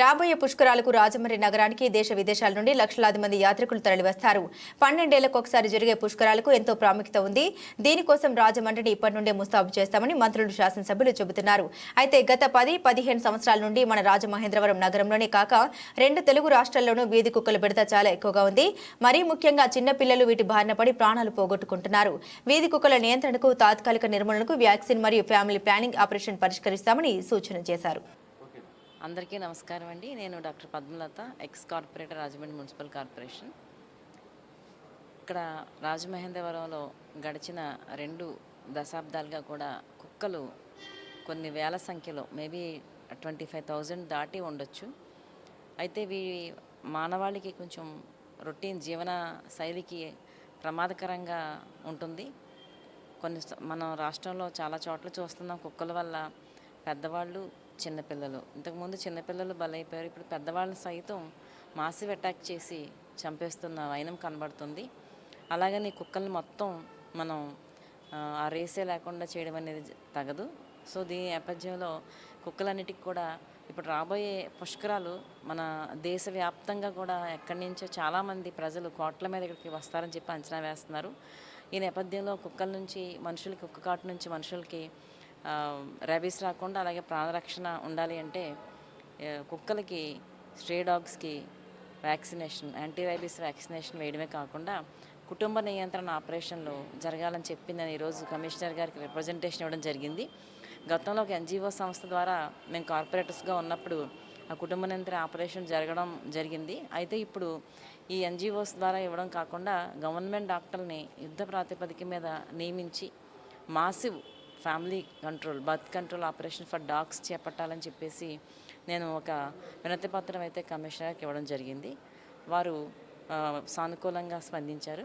రాబోయే పుష్కరాలకు రాజమండ్రి నగరానికి దేశ విదేశాల నుండి లక్షలాది మంది యాత్రికులు తరలివస్తారు. పన్నెండేళ్ళకు ఒకసారి జరిగే పుష్కరాలకు ఎంతో ప్రాముఖ్యత ఉంది. దీనికోసం రాజమండ్రిని ఇప్పటి నుండే ముస్తాబు చేస్తామని మంత్రులు శాసనసభ్యులు చెబుతున్నారు. అయితే గత పది పదిహేను సంవత్సరాల నుండి మన రాజమహేంద్రవరం నగరంలోనే కాక రెండు తెలుగు రాష్ట్రాల్లోనూ వీధి కుక్కల బిడత చాలా ఎక్కువగా ఉంది. మరీ ముఖ్యంగా చిన్నపిల్లలు వీటి బారిన పడి ప్రాణాలు పోగొట్టుకుంటున్నారు. వీధి కుక్కల నియంత్రణకు తాత్కాలిక నిర్మూలనకు వ్యాక్సిన్ మరియు ఫ్యామిలీ ప్లానింగ్ ఆపరేషన్ పరిష్కరిస్తామని సూచన చేశారు. అందరికీ నమస్కారం అండి. నేను doctor Padmalatha ex corporator Rajahmundry municipal corporation. ఇక్కడ రాజమహేంద్రవరంలో గడిచిన రెండు దశాబ్దాలుగా కూడా కుక్కలు కొన్ని వేల సంఖ్యలో మేబీ ట్వంటీ ఫైవ్ థౌజండ్ దాటి ఉండొచ్చు. అయితే ఇవి మానవాళికి కొంచెం రొటీన్ జీవన శైలికి ప్రమాదకరంగా ఉంటుంది. కొన్ని స- మన రాష్ట్రంలో చాలా చోట్ల చూస్తున్నాం కుక్కల వల్ల పెద్దవాళ్ళు చిన్నపిల్లలు. ఇంతకుముందు చిన్నపిల్లలు బలైపోయారు. ఇప్పుడు పెద్దవాళ్ళని సైతం మాసివ్ అటాక్ చేసి చంపేస్తున్న వైనం కనబడుతుంది. అలాగని కుక్కల్ని మొత్తం మనం ఆ, రేసే లేకుండా చేయడం అనేది తగదు. సో దీని నేపథ్యంలో కుక్కలన్నిటికి కూడా ఇప్పుడు రాబోయే పుష్కరాలు మన దేశవ్యాప్తంగా కూడా ఎక్కడి నుంచో చాలామంది ప్రజలు కోట్ల మీద ఇక్కడికి వస్తారని చెప్పి అంచనా వేస్తున్నారు. ఈ నేపథ్యంలో కుక్కల నుంచి మనుషులకి కుక్క కాటు నుంచి మనుషులకి ర్యాబీస్ రాకుండా అలాగే ప్రాణరక్షణ ఉండాలి అంటే కుక్కలకి స్ట్రే డాగ్స్కి వ్యాక్సినేషన్ యాంటీ రైబీస్ వ్యాక్సినేషన్ వేయడమే కాకుండా కుటుంబ నియంత్రణ ఆపరేషన్లు జరగాలని చెప్పి నేను ఈరోజు కమిషనర్ గారికి రిప్రజెంటేషన్ ఇవ్వడం జరిగింది. గతంలో ఒక ఎన్జిఓ సంస్థ ద్వారా మేము కార్పొరేటర్స్గా ఉన్నప్పుడు ఆ కుటుంబ నియంత్రణ ఆపరేషన్ జరగడం జరిగింది. అయితే ఇప్పుడు ఈ ఎన్జిఓస్ ద్వారా ఇవ్వడం కాకుండా గవర్నమెంట్ డాక్టర్ని యుద్ధ ప్రాతిపదిక మీద నియమించి massive family control birth control operation for dogs చేపట్టాలని చెప్పేసి నేను ఒక వినతి పత్రం అయితే కమిషనర్కి ఇవ్వడం జరిగింది. వారు సానుకూలంగా స్పందించారు.